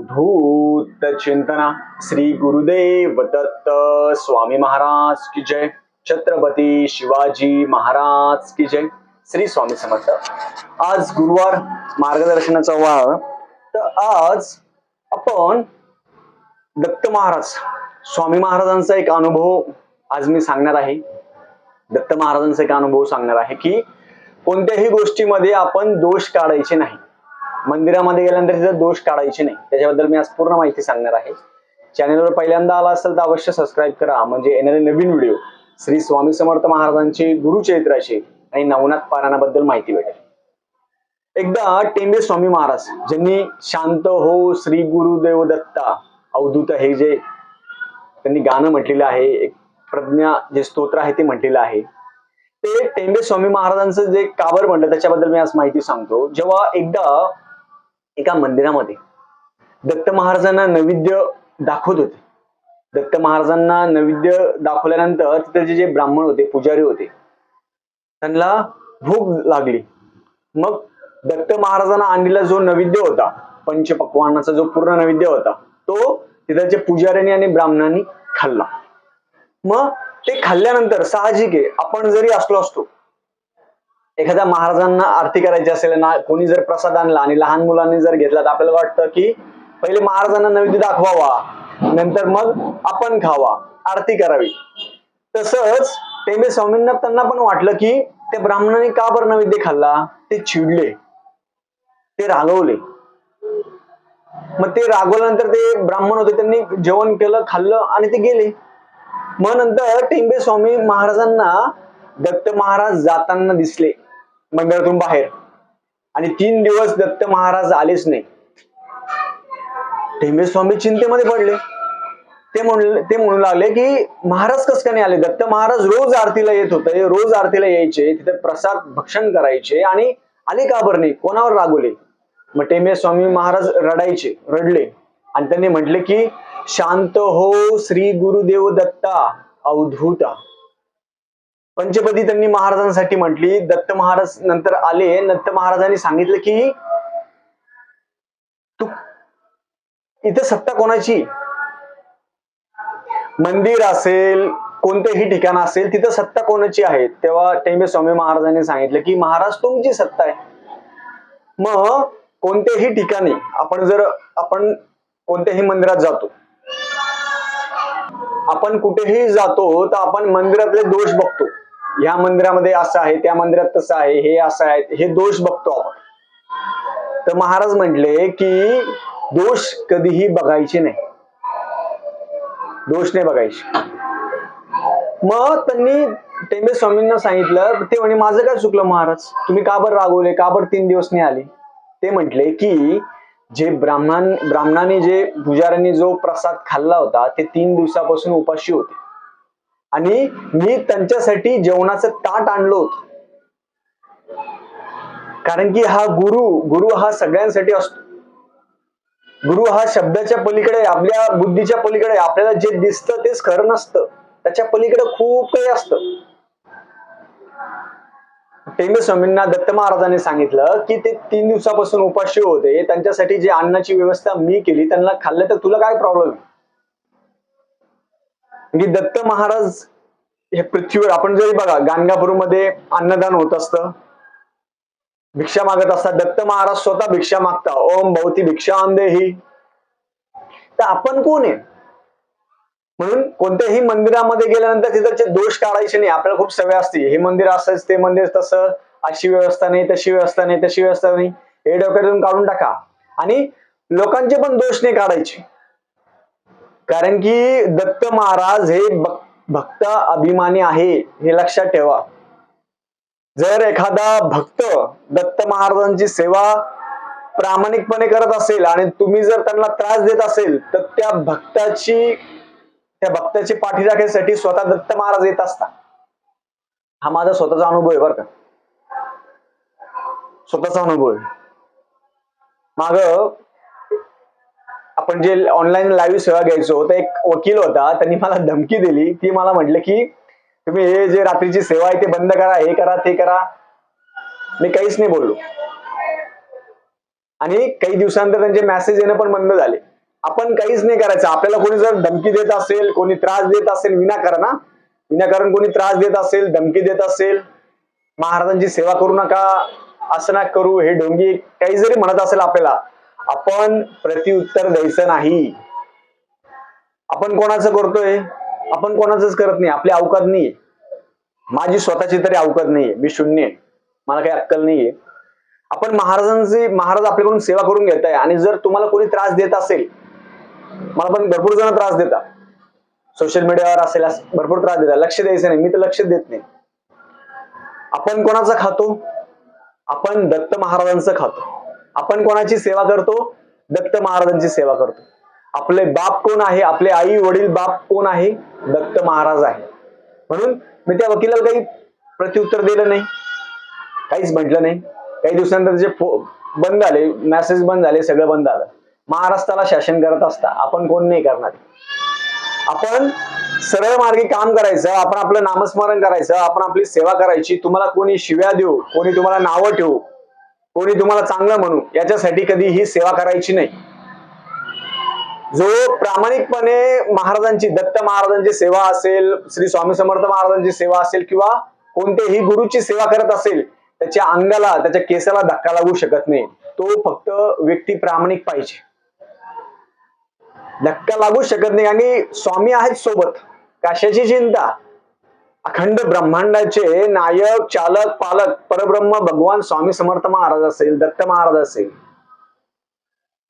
अवधूत चिंतना श्री गुरुदेव दत्त स्वामी महाराज की जय। छत्रपती शिवाजी महाराज की जय। श्री स्वामी समर्थ। आज गुरुवार मार्गदर्शनाचा वार। तर आज आपण दत्त महाराज स्वामी महाराजांचा एक अनुभव आज मी सांगणार आहे. दत्त महाराजांचा एक अनुभव सांगणार आहे की कोणत्याही गोष्टीमध्ये आपण दोष काढायचे नाही. मंदिरामध्ये गेल्यानंतर तिथे दोष काढायचे नाही. त्याच्याबद्दल मी आज पूर्ण माहिती सांगणार आहे. चॅनलवर पहिल्यांदा आला असेल तर अवश्य सबस्क्राईब करा. म्हणजे येणारे नवीन व्हिडिओ श्री स्वामी समर्थ महाराजांचे गुरुचरित्राचे आणि नवनाथ पारायणाबद्दल माहिती भेटेल. एकदा टेंबे स्वामी महाराज ज्यांनी शांत हो श्री गुरुदेव दत्ता अवधूत हे जे त्यांनी गाणं म्हटलेलं आहे एक प्रज्ञा जे स्तोत्र आहे ते म्हटलेलं आहे. ते टेंबे स्वामी महाराजांचं जे काबर म्हणलं त्याच्याबद्दल मी आज माहिती सांगतो. जेव्हा एकदा एका मंदिरामध्ये. दत्त महाराजांना नैवेद्य दाखवत होते. दत्त महाराजांना नैवेद्य दाखवल्यानंतर तिथे जे ब्राह्मण होते पुजारी होते त्यांना भूक लागली. मग दत्त महाराजांना आणलेला जो नैवेद्य होता पंचपक्वानाचा जो पूर्ण नैवेद्य होता तो तिथलच्या पुजाऱ्यांनी आणि ब्राह्मणांनी खाल्ला. मग ते खाल्ल्यानंतर साहजिक आहे आपण जरी असलो असतो एखाद्या महाराजांना आरती करायची असेल ना कोणी जर प्रसाद आणला आणि लहान मुलांनी जर घेतला तर आपल्याला वाटतं की पहिले महाराजांना नैवेद्य दाखवावा नंतर मग आपण खावा आरती करावी. तसंच टेंबे स्वामींना त्यांना पण वाटलं की त्या ब्राह्मणाने का बरं नैवेद्य खाल्ला? ते चिडले. ते रागवले. मग ते रागवल्यानंतर ते ब्राह्मण होते त्यांनी जेवण केलं खाल्लं आणि ते गेले. मग नंतर टेंबे स्वामी महाराजांना दत्त महाराज जाताना दिसले मंदिरातून बाहेर. आणि तीन दिवस दत्त महाराज आलेच नाही. ठेंबे स्वामी चिंतेमध्ये पडले. ते म्हणले ते म्हणू लागले की महाराज कस का नाही आले? दत्त महाराज रोज आरतीला येत होते रोज आरतीला यायचे तिथे प्रसाद भक्षण करायचे आणि आले का बरं नाही? कोणावर रागवले? मग टेंबे स्वामी महाराज रडायचे रडले. आणि त्यांनी म्हटले की शांत हो श्री गुरुदेव दत्ता अवधूता. पंचपदी त्यांनी महाराजांसाठी म्हटली. दत्त महाराज नंतर आले. दत्त महाराजांनी सांगितलं की तू इथे सत्ता कोणाची? मंदिर असेल कोणतेही ठिकाण असेल तिथं सत्ता कोणाची आहे? तेव्हा टेंबे स्वामी महाराजांनी सांगितलं की महाराज तुमची सत्ता आहे. मग कोणत्याही ठिकाणी आपण जर आपण कोणत्याही मंदिरात जातो आपण कुठेही जातो तर आपण मंदिरातले दोष बघतो. या मंदिरामध्ये असं आहे त्या मंदिरात तसं आहे हे असं आहे हे दोष बघतो आपण. तर महाराज म्हटले की दोष कधीही बघायचे नाही. दोष नाही बघायचे. मग त्यांनी टेंबे स्वामींना सांगितलं ते म्हणे माझं काय चुकलं महाराज? तुम्ही का बरं रागवले? का बरं तीन दिवस नाही आले? ते म्हटले की जे ब्राह्मण ब्राह्मणाने जे पुजाऱ्यांनी जो प्रसाद खाल्ला होता ते तीन दिवसापासून उपाशी होते. आणि मी त्यांच्यासाठी जेवणाचं ताट आणलं होतं. कारण की हा गुरु गुरु हा सगळ्यांसाठी असतो. गुरु हा शब्दाच्या पलीकडे आपल्या बुद्धीच्या पलीकडे आपल्याला जे दिसतं तेच खरं नसतं. त्याच्या पलीकडे खूप काही असतं. टेंबे स्वामींना दत्त महाराजांनी सांगितलं की ते तीन दिवसापासून उपाशी होते. त्यांच्यासाठी जे अन्नाची व्यवस्था मी केली त्यांना खाल्लं तर तुला काय प्रॉब्लेम म्हणजे की दत्त महाराज हे पृथ्वीवर आपण जरी बघा गाणगापूरमध्ये अन्नदान होत असतं. भिक्षा मागत असतात. दत्त महाराज स्वतः भिक्षा मागता. ओम भवती भिक्षा देही. तर आपण कोण आहे? म्हणून कोणत्याही मंदिरामध्ये गेल्यानंतर तिथं दोष काढायचे नाही. आपल्याला खूप सवय असते. हे मंदिर असंच ते मंदिर तसं अशी व्यवस्था नाही तशी व्यवस्था नाही तशी व्यवस्था नाही. हे डोक्यातून काढून टाका. आणि लोकांचे पण दोष नाही काढायचे. कारण की दत्त महाराज हे भक्त अभिमानी आहे हे लक्षात ठेवा. जर एखादा भक्त दत्त महाराजांची सेवा प्रामाणिकपणे करत असेल आणि तुम्ही जर त्यांना त्रास देत असेल तर त्या भक्ताची त्या भक्ताची पाठी राखण्यासाठी स्वतः दत्त महाराज येत असतात. हा माझा स्वतःचा अनुभव आहे बरं का. स्वतःचा अनुभव आहे. माग आपण जे ऑनलाईन लाईव्ह सेवा घ्यायचो तर एक वकील होता त्यांनी मला धमकी दिली. ती मला म्हटलं की तुम्ही हे जे रात्रीची सेवा आहे ते बंद करा हे करा ते करा. मी काहीच नाही बोललो. आणि काही दिवसानंतर त्यांचे मेसेज येणं पण बंद झाले. आपण काहीच नाही करायचं. आपल्याला कोणी जर धमकी देत असेल कोणी त्रास देत असेल विनाकारण विनाकारण कोणी त्रास देत असेल धमकी देत असेल महाराजांची सेवा करू नका असं ना करू हे ढोंगी काही जरी म्हणत असेल आपल्याला आपण प्रतिउत्तर द्यायचं नाही. आपण कोणाचं करतोय? आपण कोणाचंच करत नाही. आपली अवकात नाहीये. माझी स्वतःची तरी अवकात नाहीये. मी शून्य मला काही अक्कल नाहीये. आपण महाराजांची महाराज आपल्याकडून सेवा करून घेत आहे आणि जर तुम्हाला कोणी त्रास देत असेल मला पण भरपूर जण त्रास देतात. सोशल मीडियावर असेल भरपूर त्रास देतात. लक्ष द्यायचं नाही. मी तर लक्ष देत नाही. आपण कोणाचं खातो? आपण दत्त महाराजांचं खातो. आपण कोणाची सेवा करतो? दत्त महाराजांची सेवा करतो. आपले बाप कोण आहे? आपले आई वडील बाप कोण आहे? दत्त महाराज आहे. म्हणून मी त्या वकिलाला काही प्रत्युत्तर दिलं नाही. काहीच म्हटलं नाही. काही दिवसानंतर त्याचे फो बंद झाले. मेसेज बंद झाले. सगळं बंद झालं. महाराष्ट्राला शासन करत असता. आपण कोण नाही करणार? आपण सरळ मार्गी काम करायचं आपण आपलं नामस्मरण करायचं आपण आपली सेवा करायची. तुम्हाला कोणी शिव्या देऊ कोणी तुम्हाला नावं ठेवू कोणी तुम्हाला चांगलं म्हणू याच्यासाठी कधी ही सेवा करायची नाही. जो प्रामाणिकपणे महाराजांची दत्त महाराजांची सेवा असेल श्री स्वामी समर्थ महाराजांची सेवा असेल किंवा कोणत्याही गुरुची सेवा करत असेल त्याच्या अंगाला त्याच्या केसाला धक्का लागू शकत नाही. तो फक्त व्यक्ती प्रामाणिक पाहिजे. धक्का लागू शकत नाही. आणि स्वामी आहेत सोबत. कशाची चिंता. अखंड ब्रह्मांडाचे नायक चालक पालक परब्रह्म भगवान स्वामी समर्थ महाराज असेल दत्त महाराज असेल.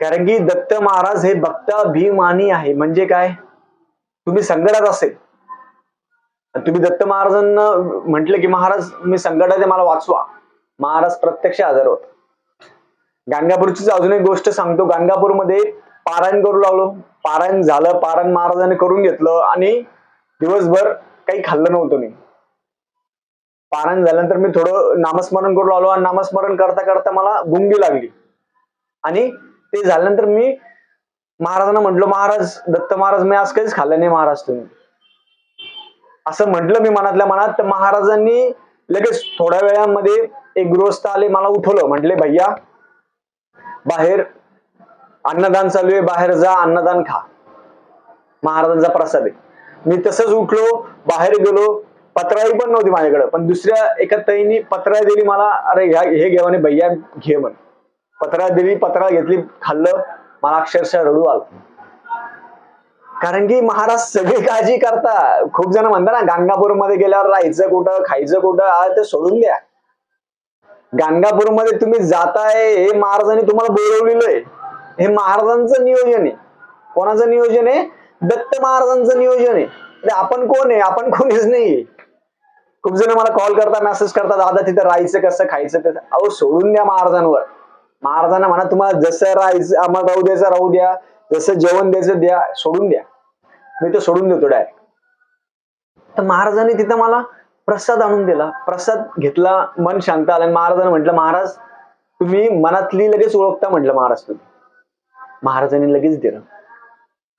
कारण की दत्त महाराज हे भक्त भीमानी आहे. म्हणजे काय? तुम्ही संकटात असेल. तुम्ही दत्त महाराजांना म्हटलं की महाराज मी संकटात आहे मला वाचवा. महाराज प्रत्यक्ष हजर होत गाणगापूरचीच अजून एक गोष्ट सांगतो. गाणगापूरमध्ये पारायण करू लागलो. पारायण झालं पारायण महाराजांनी करून घेतलं आणि दिवसभर काही खाल्लं नव्हतं मी. पारायण झाल्यानंतर मी थोडं नामस्मरण करू लागलो आणि नामस्मरण करता करता मला गुंगी लागली. आणि ते झाल्यानंतर मी महाराजांना म्हटलं महाराज दत्त महाराज मी आज काहीच खाल्लं नाही महाराज तुम्ही. असं म्हटलं मी मनातल्या मनात. तर महाराजांनी लगेच थोड्या वेळामध्ये एक गृहस्थ आले मला उठवलं. म्हटले भैया बाहेर अन्नदान चालू आहे बाहेर जा अन्नदान खा. महाराजांचा प्रसाद आहे. मी तसंच उठलो बाहेर गेलो पत्राई पण नव्हती माझ्याकडे. पण दुसऱ्या एका ताईनी पत्रा दिली मला अरे ह्या हे घे म्हणे भैया घे म्हण. पत्रा दिली पत्रा घेतली खाल्लं मला अक्षरशः रडू आलं. कारण की महाराज सगळी काळजी करता. खूप जण म्हणतात ना गाणगापूरमध्ये गेल्यावर राहायचं कुठं खायचं कुठं आ, ते सोडून द्या. गाणगापूरमध्ये तुम्ही जाताय हे महाराजांनी तुम्हाला बोलवलेलं आहे. हे महाराजांचं नियोजन आहे. कोणाचं नियोजन आहे? दत्त महाराजांचं नियोजन आहे. म्हणजे आपण कोण आहे? आपण कोणीच नाही खूप जण मला कॉल करता मेसेज करता दादा तिथं राहायचं कसं? खायचं कसं? अहो सोडून द्या महाराजांवर. महाराजांना म्हणा तुम्हाला जसं राहायचं आम्हाला राहू द्यायचं राहू द्या. जसं जेवण द्यायचं द्या. सोडून द्या. मी तर सोडून देतो डायरेक्ट तर महाराजांनी तिथं मला प्रसाद आणून दिला. प्रसाद घेतला मन शांत आलं महाराजांना म्हटलं महाराज तुम्ही मनातली लगेच ओळखता म्हटलं महाराज तुम्ही. महाराजांनी लगेच दिलं.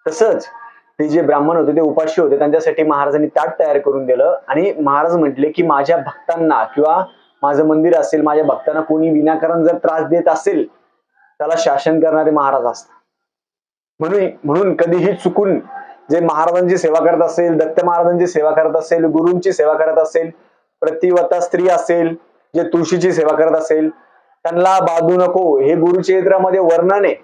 तसंच ते जे ब्राह्मण होते ते उपाशी होते त्यांच्यासाठी महाराजांनी ताट तयार करून दिलं. आणि महाराज म्हटले की माझ्या भक्तांना किंवा माझं मंदिर असेल माझ्या भक्तांना कोणी विनाकारण जर त्रास देत असेल त्याला शासन करणारे महाराज असतात. म्हणून म्हणून कधीही चुकून जे महाराजांची सेवा करत असेल दत्त महाराजांची सेवा करत असेल गुरूंची सेवा करत असेल प्रतिवता स्त्री असेल जे तुळशीची सेवा करत असेल त्यांना बाधू नको. हे गुरुचरित्रामध्ये वर्णन आहे.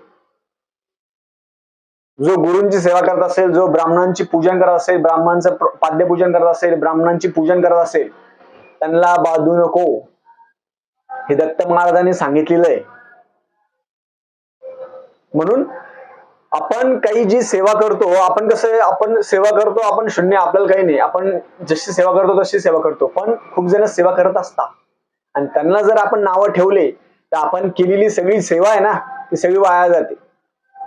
जो गुरूंची सेवा करत असेल जो ब्राह्मणांची पूजन करत असेल ब्राह्मणांचं पाद्यपूजन करत असेल ब्राह्मणांची पूजन करत असेल त्यांना बाधू नको. हे दत्त महाराजांनी सांगितलेलं आहे. म्हणून आपण काही जी सेवा करतो आपण कसं आपण सेवा करतो आपण शून्य आपल्याला काही नाही. आपण जशी सेवा करतो तशी सेवा करतो. पण खूप जण सेवा करत असतात. आणि त्यांना जर आपण नावं ठेवले तर आपण केलेली सगळी सेवा आहे ना ती सगळी वाया जाते.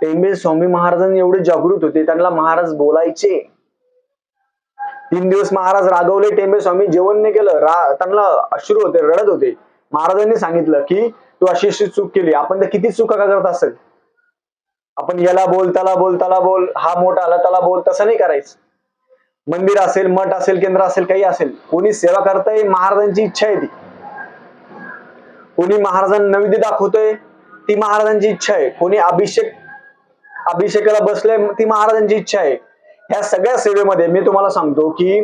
टेंबे स्वामी महाराजांनी एवढे जागृत होते त्यांना महाराज बोलायचे. तीन दिवस महाराज रागवले टेंबे स्वामी जेवण नाही केलं रा त्यांना अश्रू होते रडत होते. महाराजांनी सांगितलं की तू अशी अशी चूक केली आपण तर किती चुका का करत असेल? आपण याला बोल त्याला बोल त्याला बोल हा मोठा आला त्याला बोल तसं नाही करायचं. मंदिर असेल मठ असेल केंद्र असेल काही असेल कोणी सेवा करताय महाराजांची इच्छा आहे ती. कोणी महाराजांना नैवेद्य दाखवतोय ती महाराजांची इच्छा आहे. कोणी अभिषेक अभिषेकाला बसले ती महाराजांची इच्छा आहे. ह्या सगळ्या सेवेमध्ये मी तुम्हाला सांगतो की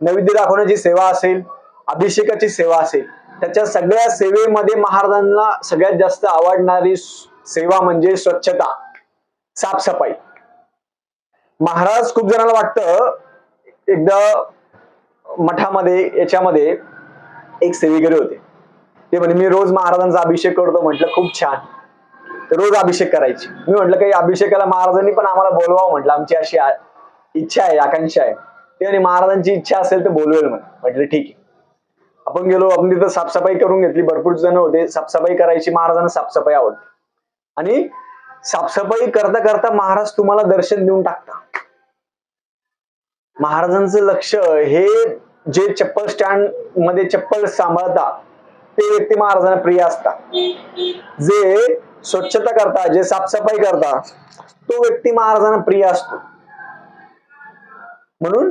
नैवेद्य दाखवण्याची सेवा असेल अभिषेकाची सेवा असेल त्याच्या सगळ्या सेवेमध्ये महाराजांना सगळ्यात जास्त आवडणारी सेवा म्हणजे स्वच्छता साफसफाई. महाराज खूप जणांना वाटतं एकदा मठामध्ये याच्यामध्ये एक सेवेकरी होते. ते म्हणे मी रोज महाराजांचा अभिषेक करतो म्हटलं खूप छान. रोज अभिषेक करायची. मी म्हटलं काही अभिषेकाला महाराजांनी पण आम्हाला बोलवावं म्हटलं. आमची अशी इच्छा आहे आकांक्षा आहे. ते आणि महाराजांची इच्छा असेल तर बोलवेल म्हणे. म्हटलं ठीक आहे. आपण गेलो आपण तिथं साफसफाई करून घेतली. भरपूर जण होते. साफसफाई करायची महाराजांना साफसफाई आवडते. आणि साफसफाई करता करता महाराज तुम्हाला दर्शन देऊन टाकता महाराजांचं लक्ष हे जे चप्पल स्टँडमध्ये चप्पल सांभाळता ते व्यक्ती महाराजांना प्रिय असतात. जे स्वच्छता करता जे साफसफाई करता तो व्यक्ती महाराजांना प्रिय असतो. म्हणून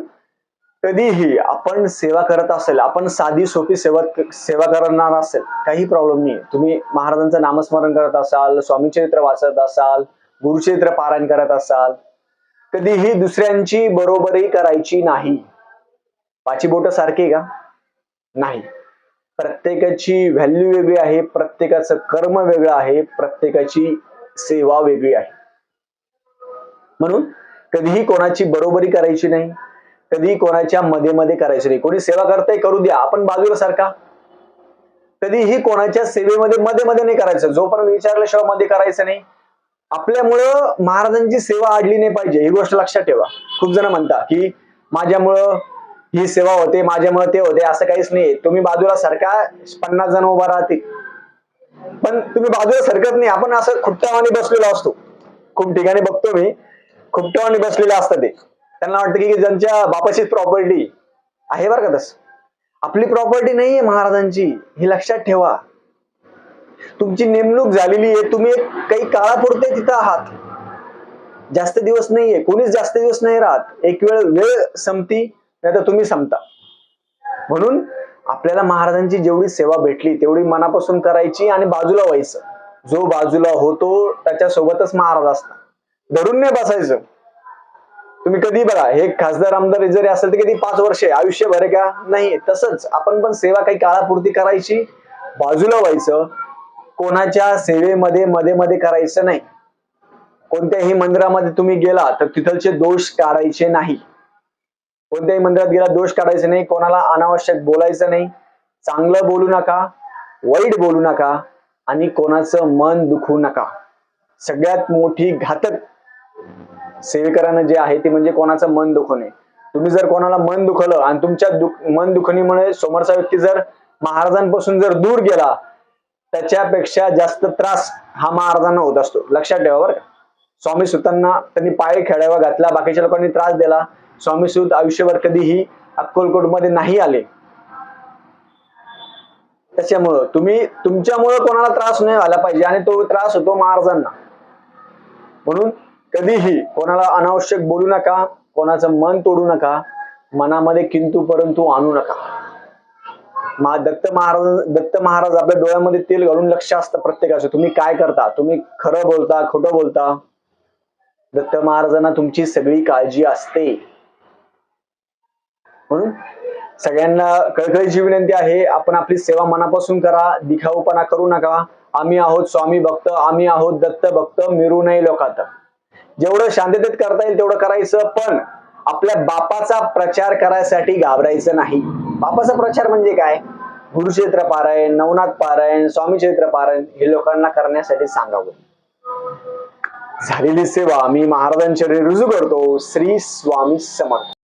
कधीही आपण सेवा करत असेल आपण साधी सोपी सेवा सेवा करणार असेल काही प्रॉब्लेम नाही तुम्ही महाराजांचं नामस्मरण करत असाल स्वामीचरित्र वाचत असाल गुरुचरित्र पारायण करत असाल कधीही दुसऱ्यांची बरोबरी करायची नाही. पाची बोट सारखी का? नाही. प्रत्येकाची व्हॅल्यू वेगळी आहे प्रत्येकाचं कर्म वेगळं आहे प्रत्येकाची सेवा वेगळी आहे. म्हणून कधीही कोणाची बरोबरी करायची नाही कधीही कोणाच्या मध्ये मध्ये करायची नाही. कोणी सेवा करताय करू द्या आपण बाजूला सारखा. कधीही कोणाच्या सेवेमध्ये मध्ये मध्ये नाही करायचं. जोपर्यंत विचारल्याशिवायमध्ये करायचं नाही. आपल्यामुळं महाराजांची सेवा अडली नाही पाहिजे ही गोष्ट लक्षात ठेवा. खूप जण म्हणता की माझ्यामुळं ही सेवा होते माझ्यामुळे ते होते असं काहीच नाही तुम्ही बाजूला सरका पन्नास जण उभा राहतील. पण तुम्ही बाजूला सरकत नाही. आपण असं खुट्टावानी बसलेलो असतो. खूप ठिकाणी बघतो मी. खुट्टावानी बसलेले असतात ते. त्यांना वाटतं की ज्यांच्या बापाचीच प्रॉपर्टी आहे बरं का तस. आपली प्रॉपर्टी नाहीये महाराजांची. हे लक्षात ठेवा. तुमची नेमणूक झालेली आहे. तुम्ही काही काळापुरते तिथं आहात. जास्त दिवस नाहीये. कोणीच जास्त दिवस नाही राहत. एक वेळ वेळ संपती. नाही तर तुम्ही संपता. म्हणून आपल्याला महाराजांची जेवढी सेवा भेटली तेवढी मनापासून करायची आणि बाजूला व्हायचं. जो बाजूला होतो त्याच्यासोबतच महाराज असतात. धरून नाही बसायचं. तुम्ही कधी बघा हे खासदार आमदार जरी असेल तर कधी पाच वर्ष आयुष्य आयुष्यभर आहे का? नाही तसंच. आपण पण सेवा काही काळापुरती करायची बाजूला व्हायचं. कोणाच्या सेवेमध्ये मध्ये मध्ये करायचं नाही. कोणत्याही मंदिरामध्ये तुम्ही गेला तर तिथलचे दोष काढायचे नाही. कोणत्याही मंदिरात गेला दोष काढायचे नाही कोणाला अनावश्यक बोलायचं नाही. चांगलं बोलू नका वाईट बोलू नका आणि कोणाचं मन दुखू नका. सगळ्यात मोठी घातक सेवेकरांना जे आहे ते म्हणजे कोणाचं मन दुखवणे तुम्ही जर कोणाला मन दुखवलं आणि तुमच्या दुख मन दुखणीमुळे समोरचा व्यक्ती जर महाराजांपासून जर दूर गेला त्याच्यापेक्षा जास्त त्रास हा महाराजांना होत असतो. लक्षात ठेवा बरं स्वामी सुतांना त्यांनी पाय खेळावा घातला बाकीच्या लोकांनी त्रास दिला. स्वामी सुत आयुष्यभर कधीही अक्कलकोटमध्ये नाही आले. त्याच्यामुळं तुम्ही तुमच्यामुळं कोणाला त्रास नाही आला पाहिजे आणि तो त्रास होतो महाराजांना. म्हणून कधीही कोणाला अनावश्यक बोलू नका कोणाचं मन तोडू नका मनामध्ये किंतु परंतु आणू नका. मा दत्त महाराज दत्त महाराज आपल्या डोळ्यामध्ये तेल घालून लक्ष असतं प्रत्येकाचं. तुम्ही काय करता? तुम्ही खरं बोलता खोटं बोलता? दत्त महाराजांना तुमची सगळी काळजी असते. म्हणून सगळ्यांना कळकळीची विनंती आहे आपण आपली सेवा मनापासून करा दिखाऊपणा करू नका. आम्ही आहोत स्वामी भक्त आम्ही आहोत दत्त भक्त मिरू नये लोकात. जेवढं शांततेत करता येईल तेवढं करायचं पण आपल्या बापाचा प्रचार करायसाठी घाबरायचं नाही. बापाचा प्रचार म्हणजे काय? गुरुक्षेत्र पारायण नवनाथ पारायण स्वामी क्षेत्र पारायण हे लोकांना करण्यासाठी सांगावं. झालेली सेवा मी महाराजांच्या रुजू करतो. श्री स्वामी समर्थ.